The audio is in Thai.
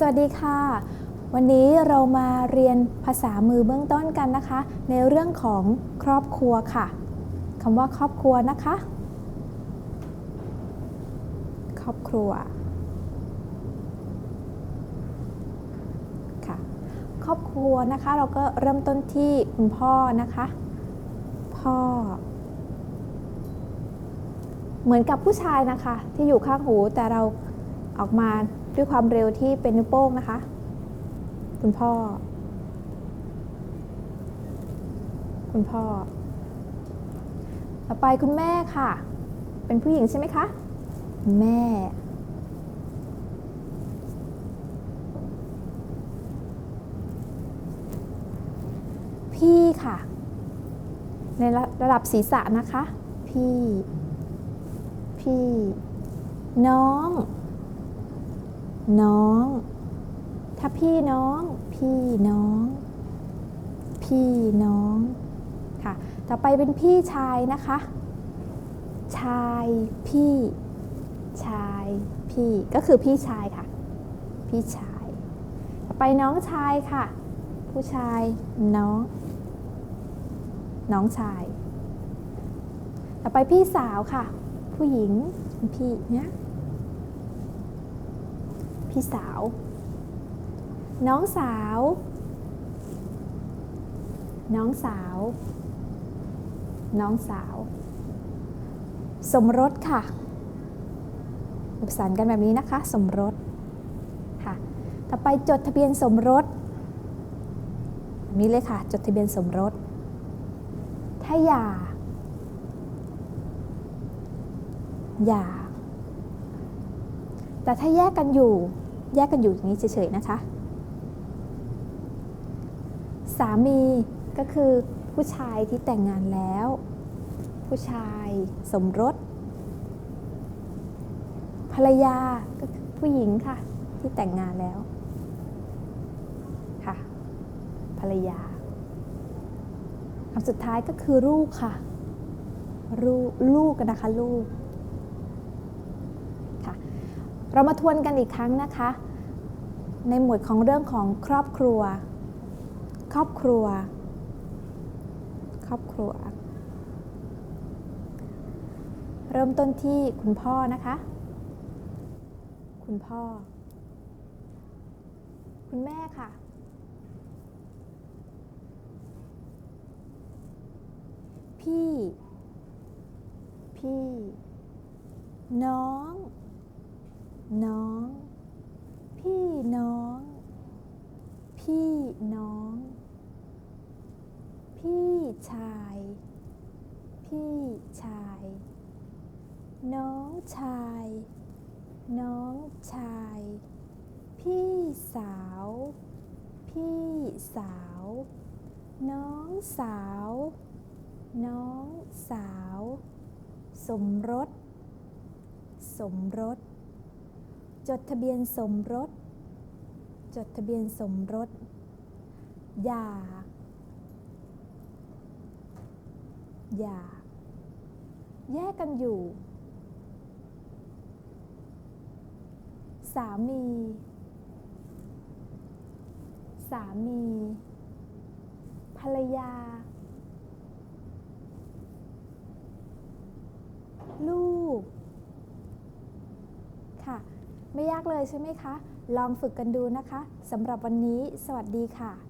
สวัสดีค่ะ วันนี้เรามาเรียนภาษามือเบื้องต้นกันนะคะ ในเรื่องของครอบครัวค่ะคำว่าครอบครัวนะคะ ครอบครัวค่ะ ครอบครัวนะคะ เราก็เริ่มต้นที่คุณพ่อนะคะ พ่อ เหมือนกับผู้ชายนะคะ ที่อยู่ข้างหูแต่เราออกมา ด้วยความเร็วที่เป็นนิ้วโป้งนะคะ คุณพ่อ คุณพ่อ ต่อไปคุณแม่ค่ะ เป็นผู้หญิงใช่ไหมคะ แม่ พี่ค่ะ ในระระดับศีรษะนะคะ พี่ พี่ น้อง น้อง ถ้าพี่น้อง พี่น้อง พี่น้องค่ะ ต่อไปเป็นพี่ชายนะคะ ชายพี่ ชายพี่ก็คือพี่ชายค่ะ พี่ชาย ต่อไปน้องชายค่ะ ผู้ชายน้อง น้องชาย ต่อไปพี่สาวค่ะ ผู้หญิงพี่เนี่ย พี่สาว น้องสาว น้องสาว น้องสาว สมรสค่ะประสานกันแบบนี้นะคะ สมรสค่ะ ต่อไปจดทะเบียนสมรสแบบนี้เลยค่ะ จดทะเบียนสมรสถ้าหย่าหย่า แต่ถ้าแยกกันอยู่แยกกันอยู่อย่างนี้เฉยๆนะคะ สามีก็คือผู้ชายที่แต่งงานแล้ว ผู้ชายสมรส ภรรยาก็คือผู้หญิงค่ะ ที่แต่งงานแล้วค่ะ ภรรยาคำสุดท้ายก็คือลูกค่ะ ลูกลูกกันนะคะลูก เรามาทวนกันอีกครั้งนะคะ ในหมวดของเรื่องของครอบครัว ครอบครัว ครอบครัว เริ่มต้นที่คุณพ่อนะคะ คุณพ่อ คุณแม่ค่ะพี่ พี่ น้อง น้อง พี่น้อง พี่น้อง พี่ชาย พี่ชาย น้องชาย น้องชาย พี่สาว พี่สาว น้องสาว น้องสาว สมรส สมรส จดทะเบียนสมรส จดทะเบียนสมรสหย่าหย่าแยกกันอยู่ สามี สามี ภรรยา ลูก ค่ะ ไม่ ยากเลยใช่ไหมคะ ลองฝึกกันดูนะคะสำหรับวันนี้ สวัสดีค่ะ